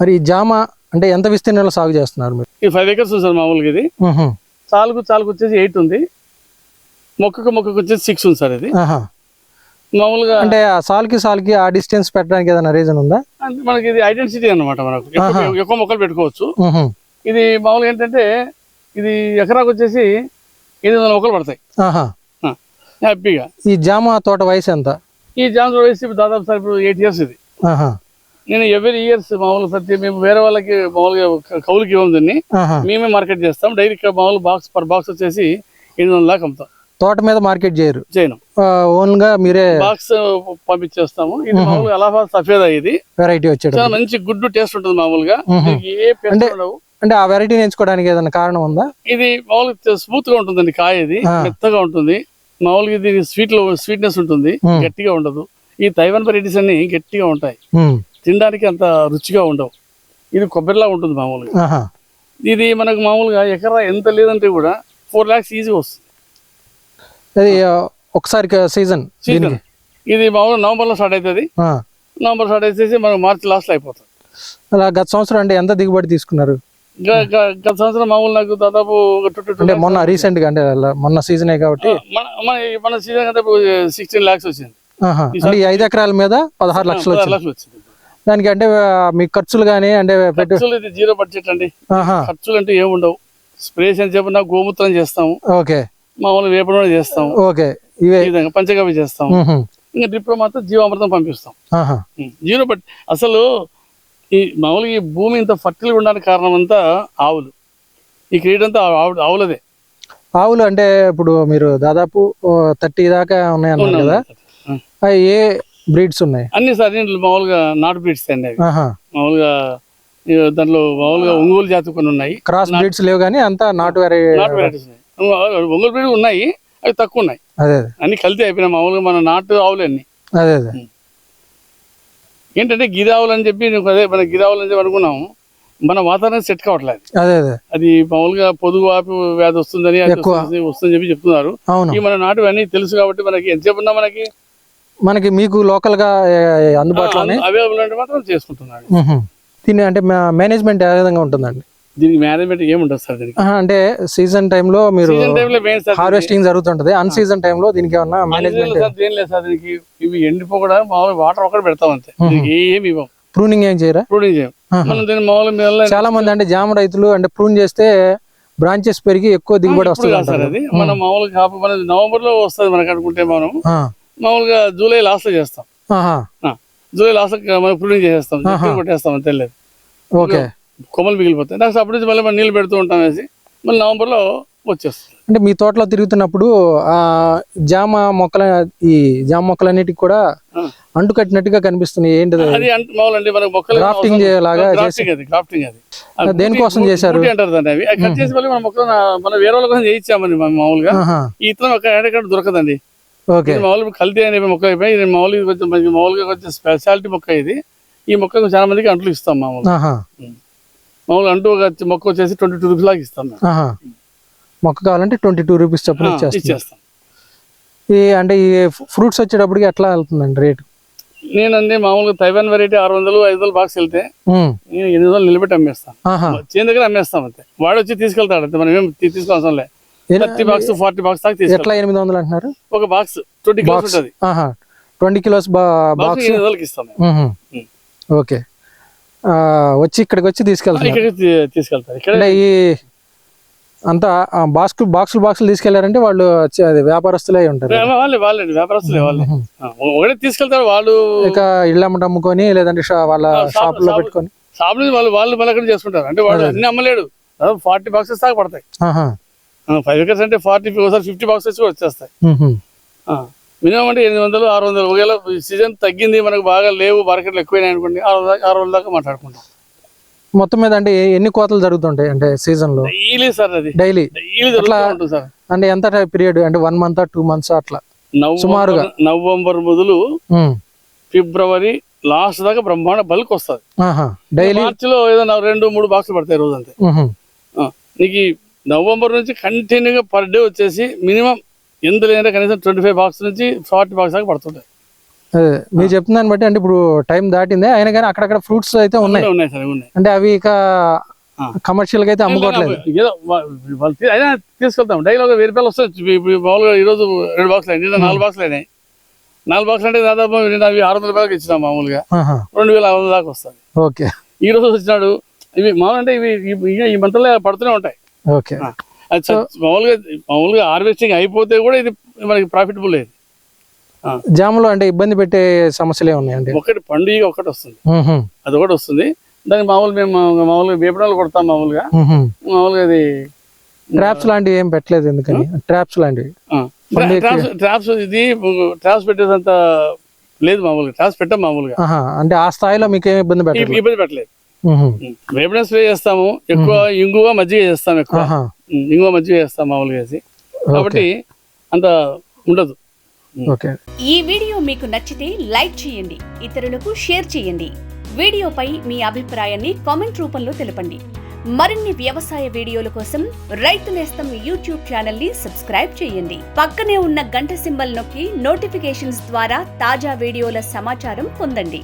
మరి జామ అంటే ఎంత విస్తీర్ణంలో సాగు చేస్తున్నారు మీరు? ఈ ఫైవ్ ఎకర్స్ ఉంది సార్ మామూలుగా ఇది. మ్హూ. చాలుకు చాలుకు వచ్చేసి ఎయిట్ ఉంది. మొక్కకు మొక్కకు వచ్చేసి సిక్స్ ఉంది సార్ ఇది. మామూలుగా అంటే ఆ సాల్కి సాల్కి ఆ డిస్టెన్స్ పెట్టడానికి ఏదైనా రీజన్ ఉందా? అంటే మనకి ఇది ఐడెంటిటీ అన్నమాట మనకు. ఎక్కువ ఎక్కువ మొక్కలు పెట్టుకోవచ్చు. మ్హూ. ఇది మామూలుగా ఏంటంటే ఇది ఎకరాకు వచ్చేసి ఎనిమిది వందల మొక్కలు పడతాయి. ఆహా. ఆ, హ్యాపీగా. ఈ జామ తోట వయసు ఎంత? ఈ జామ్ వయసు ఇప్పుడు దాదాపు సార్ ఇప్పుడు ఎయిట్ ఇయర్స్ ఇది. ఆహా. నేను ఎవరీ ఇయర్స్ మామూలుగా ప్రతి మేము వేరే వాళ్ళకి మామూలుగా కౌలుకి ఇవ్వం దీన్ని. మేమే మార్కెట్ చేస్తాం. డైలీ మామూలు బాక్స్ పర్ బాక్స్ వచ్చేసి ఎనిమిది వందల దాకా అమ్ముతాం. తోట మీద మార్కెట్ చేయరు. చేయను. ఓన్గా మీరే బాక్స్ పంపించేస్తాము. ఇది మామూలుగా అలహాబాద్ సఫేదా ఇది. వెరైటీ వచ్చాడు చాలా మంచి గుడ్డు టేస్ట్ ఉంటుంది మామూలుగా. ఏ పెస్ట్ ఉండవు. అంటే ఆ వెరైటీ ఎంచుకోవడానికి ఏదైనా కారణం ఉందా? ఇది మామూలుగా స్మూత్గా ఉంటుందండి కాయ ఇది. మెత్తగా ఉంటుంది. మామూలుగా ఇది స్వీట్లో స్వీట్నెస్ ఉంటుంది. గట్టిగా ఉండదు. ఈ తైవాన్ వెరైటీస్ అన్ని గట్టిగా ఉంటాయి. తినడానికి అంత రుచిగా ఉండవు. ఇది కొబ్బరిలా ఉంటుంది మామూలుగా. ఇది మనకు మామూలుగా ఎకరా ఎంత లేదంటే కూడా ఫోర్ లాక్స్ ఈజీ వస్తుంది. అది ఒకసారి సీజన్ సీజన్. ఇది మామూలుగా నవంబర్లో స్టార్ట్ అవుతుంది. నవంబర్ స్టార్ట్ అయితే మనకు మార్చి లాస్ట్లో అయిపోతుంది. అలా గత సంవత్సరం అంటే ఎంత దిగుబడి తీసుకున్నారు? గత సంవత్సరం మామూలు నాకు దాదాపు అంటే మొన్న రీసెంట్గా అంటే మొన్న సీజనే కాబట్టి. మన సీజన్ సిక్స్టీన్ లాక్స్ వచ్చింది. ఐదు ఎకరాల మీద పదహారు లక్షలు లక్షలు వచ్చింది. దానికి అంటే మీ ఖర్చులు కానీ అంటే పెట్టు ఖర్చులు ఇది జీరో బడ్జెట్ అండి. ఖర్చులు అంటే ఏముండవు స్ప్రేస్ అని చెప్పిన గోమూత్రం చేస్తాము. ఓకే. మామూలు వేప నూనె చేస్తాము. ఓకే. ఇవే విధంగా పంచగవ్య చేస్తాము. మ్హూ. ఇంకా డ్రిప్లో మాత్రం జీవామృతం పంపిస్తాం. జీరో బట్ అసలు ఈ మామూలుగా ఈ భూమి ఇంత ఫర్టిల్గా ఉండడానికి కారణం అంతా ఆవులు. ఈ క్రీడ అంతా ఆవు- ఆవులదే. ఆవులు అంటే ఇప్పుడు మీరు దాదాపు థర్టీ దాకా ఉన్నాయన్నారు కదా? ఏ బ్రీడ్స్ ఉన్నాయి. అన్ని సార్ దీంట్లో మామూలుగా నాటు బ్రీడ్స్ అండి అవి. మామూలుగా దాంట్లో మామూలుగా ఒంగోలు జాతి కొన్ని ఉన్నాయి. క్రాస్ బ్రీడ్స్ లేవు కానీ అంతా నాటు నాటు వెరైటీస్ ఒంగోలు- బ్రీడ్ ఉన్నాయి అవి తక్కువ ఉన్నాయి. అదే అన్ని కల్తీ అయిపోయినాయి. మామూలుగా మన నాటు ఆవులు అన్ని. అదే అదే. ఏంటంటే గిరి ఆవులు అని చెప్పి అదే మన గిరి ఆవులు అని చెప్పి అనుకున్నాము. మన వాతావరణం సెట్ కావట్లేదు. అదే అదే. అది మామూలుగా పొదుగు వాపి వ్యాధి వస్తుందని వస్తుందని చెప్పి చెప్తున్నారు. ఈ మన నాటు అన్ని తెలుసు కాబట్టి మనకి ఎంతసేపు ఉన్నా మనకి మనకి మీకు లోకల్గా ఏ, అందుబాటులోనే అవైలబుల్ అంటే మాత్రం చేసుకుంటున్నాను. దీని అంటే మేనేజ్మెంట్ ఏ విధంగా ఉంటుందండి? దీనికి మేనేజ్మెంట్ ఏముండదు సార్ దీనికి? అంటే సీజన్ టైంలో మీరు హార్వెస్టింగ్ జరుగుతుంటది. అన్ సీజన్ టైంలో దీనికి ఏమన్నా మేనేజ్మెంట్ దేని లేదు సార్ దీనికి. ఇవి ఎండిపోకుండా మామూలుగా వాటర్ ఒకటి పెడతాం అంతే. ఏమి ఇవ్వం. ప్రూనింగ్ ఏం చేయరా? ప్రూనింగ్ చేయం. మనం దీన్ని మామూలుగా మీద చాలా మంది అంటే జామ రైతులు అంటే ప్రూన్ చేస్తే బ్రాంచెస్ పెరిగి ఎక్కువ దిగుబడి వస్తుంది సార్. అది. మనం మామూలుగా మన నవంబర్లో వస్తుంది మనకు అనుకుంటే మనం. మామూలుగా జూలై లాస్ట్లో చేస్తాం. జూలై లాస్ట్ మనం ప్రూనింగ్ చేసేస్తాం. చెట్లు కొట్టేస్తాం అంతే లేదు ఓకే. కొమ్మలు మిగిలిపోతాయి. నాకు అప్పటి నుంచి మళ్ళీ మనం నీళ్ళు పెడుతూ ఉంటాం వేసి మళ్ళీ నవంబర్లో వచ్చేస్తుంది అంటే మీ తోటలో తిరుగుతున్నప్పుడు ఆ జామ మొక్కల ఈ జామ మొక్కలన్నిటికి కూడా. అంటు కట్టినట్టుగా కనిపిస్తున్నాయి. ఏంటిది అది? అంటే మామూలు అండి మనకు మొక్కలు గ్రాఫ్టింగ్ లాగా గ్రాఫ్టింగ్ అది గ్రాఫ్టింగ్ అది. దేనికోసం చేశారు? అంటారు దాన్ని అవి. కట్ చేసి మళ్ళీ మన మొక్కలు మన వేరే వాళ్ళ కోసం చేయించామండి మనం మామూలుగా. ఈ ఇతరం ఒక ఎక్కడ దొరకదండి. ఓకే. ఇది మామూలుగా కల్తీ అనే మొక్క అయిపోయి ఇది మామూలుగా కొంచెం మంచి మామూలుగా కొంచెం స్పెషాలిటీ మొక్క ఇది. ఈ మొక్కకు చాలా మందికి అంట్లు ఇస్తాం మామూలుగా. ఆహా, మామూలుగా అంటూ ఒక మొక్క వచ్చేసి ట్వంటీ టూ రూపీస్ లాగా ఇస్తాం. మొక్క కావాలంటే ట్వంటీ టూ రూపీస్ చొప్పున ఇచ్చేస్తాం. ఈ అంటే ఈ ఫ్రూట్స్ వచ్చేటప్పటికి ఎట్లా వెళ్తుందండి రేటు? నేనండి మామూలుగా తైవాన్ వెరైటీ ఆరు వందలు ఐదు వందలు బాక్స్ వెళ్తే నేను ఎనిమిది వందలు నిలబెట్టి అమ్మేస్తాను. చేను దగ్గర అమ్మేస్తాం అంతే. వాడు వచ్చి తీసుకెళ్తాడు అంతే. మనం ఏం తీసుకోవాల్సిన లే. ఎన్ని- థర్టీ బాక్స్ ఫార్టీ బాక్స్ దాకా ఎట్లా ఎనిమిది వందలు అంటున్నారు? ఒక బాక్స్ ట్వంటీ కిలోస్ ఉంటుంది. Twenty kilos box box? ఎనిమిది వందలకి ఇస్తాం మేము. మ్మ్. ఓకే. వచ్చి ఇక్కడికి వచ్చి తీసుకెళ్తున్నారు. ఇక్కడికి తీ- తీసుకెళ్తారు. ఇక్కడ ఈ అంతా బాక్స్ బాక్సులు బాక్సులు తీసుకెళ్ళారంటే వాళ్ళు అది వ్యాపారస్తులే ఉంటారు. వాళ్ళే వాళ్ళండి వ్యాపారస్తులే వాళ్ళే. ఒకటే తీసుకెళ్తారు వాళ్ళు ఇక ఇళ్ళ అమ్ముకొని లేదంటే వాళ్ళ షాప్లో పెట్టుకొని. షాప్ వాళ్ళు వాళ్ళు మళ్ళీ చేసుకుంటారు. అంటే వాడు అన్ని అమ్మలేడు. ఫార్టీ బాక్సెస్ దాకా పడతాయి. ఫైవ్ ఎకర్స్ అంటే ఫార్టీ ఒకసారి ఫిఫ్టీ బాక్సెస్ కూడా వచ్చేస్తాయి. మినిమం అంటే ఎనిమిది వందలు ఆరు వందలు. ఒకవేళ సీజన్ తగ్గింది మనకు బాగా లేవు మార్కెట్లు ఎక్కువైనాయి అనుకోండి ఆరు వందల ఆరు వందల దాకా మాట్లాడుకుంటాం. మొత్తం మీద అంటే ఎన్ని కోతలు జరుగుతుంటాయి అంటే సీజన్లో? డైలీ సార్ అది. డైలీ డైలీ ఉంటుంది సార్. అంటే ఎంత పీరియడ్ అంటే వన్ మంత్ టూ మంత్స్ అట్లా? నవంబర్ సుమారుగా. నవంబర్ మొదలు. ఫిబ్రవరి లాస్ట్ దాకా బ్రహ్మాండ బల్క్ వస్తుంది. డైలీ మార్చిలో ఏదో రెండు మూడు బాక్సులు పడతాయి రోజు అంతే నీకు నవంబర్ నుంచి కంటిన్యూగా పర్ డే వచ్చేసి మినిమం ఎంత లేదంటే కనీసం ట్వంటీ ఫైవ్ బాక్స్ నుంచి ఫార్టీ బాక్స్ దాకా పడుతుంటాయి. మీరు చెప్తున్న దాన్ని బట్టి అంటే ఇప్పుడు టైం దాటిందే అయినా కానీ అక్కడక్కడ ఫ్రూట్స్ అయితే ఉన్నాయి. ఉన్నాయి, సార్ ఉన్నాయి. అంటే అవి ఇక. కమర్షియల్గా అయితే అమ్ముకోవట్లేదు. అయినా తీసుకెళ్తాం. డైలీ ఒక వెయ్యి రూపాయలు వస్తాయి మామూలుగా ఈ రోజు రెండు బాక్సులు అయినాయి నాలుగు బాక్సులు అయినాయి. నాలుగు బాక్సులు అంటే దాదాపు అవి ఆరు వందల రూపాయలకి ఇచ్చినాం మామూలుగా. రెండు వేల ఆరు వందల దాకా వస్తుంది. ఓకే. ఈ రోజు వచ్చినాడు ఇవి మామూలు అంటే ఇవి ఈ మంత్లో పడుతూనే ఉంటాయి. ఓకే. అది మామూలుగా మామూలుగా హార్వెస్టింగ్ అయిపోతే కూడా ఇది మనకి ప్రాఫిటబుల్ లేదు. జాములో అంటే ఇబ్బంది పెట్టే సమస్యలు ఉన్నాయండి. ఒకటి పండుగ ఒకటి వస్తుంది. అది ఒకటి వస్తుంది. దానికి మామూలు మేము మామూలుగా వేపడాలు కొడతాం మామూలుగా. మామూలుగా అది ట్రాప్స్ లాంటివి ఏం పెట్టలేదు ఎందుకని? ట్రాప్స్ లాంటివి. ట్రాప్స్ ట్రాప్స్ ఇది ట్రాప్స్ పెట్టేదంత లేదు మామూలుగా. ట్రాప్స్ పెట్టాం మామూలుగా. అంటే ఆ స్థాయిలో మీకు ఏం ఇబ్బంది పెట్టలేదు? ఇబ్బంది పెట్టలేదు. మ్మ్. వేపడం స్ప్రే చేస్తాము. ఎక్కువ ఇంగువ మజ్జిగ చేస్తాం ఎక్కువ. ఇంగువ మజ్జిగ చేస్తాం మామూలుగా వేసి కాబట్టి అంత ఉండదు. ఓకే. ఈ వీడియో మీకు నచ్చితే లైక్ చేయండి ఇతరులకు షేర్ చేయండి. వీడియోపై మీ అభిప్రాయాన్ని కామెంట్ రూపంలో తెలపండి. మరిన్ని వ్యవసాయ వీడియోల కోసం రైతు నేస్తం యూట్యూబ్ ఛానల్ని సబ్స్క్రైబ్ చేయండి. పక్కనే ఉన్న గంట సింబల్ నొక్కి నోటిఫికేషన్స్ ద్వారా తాజా వీడియోల సమాచారం పొందండి.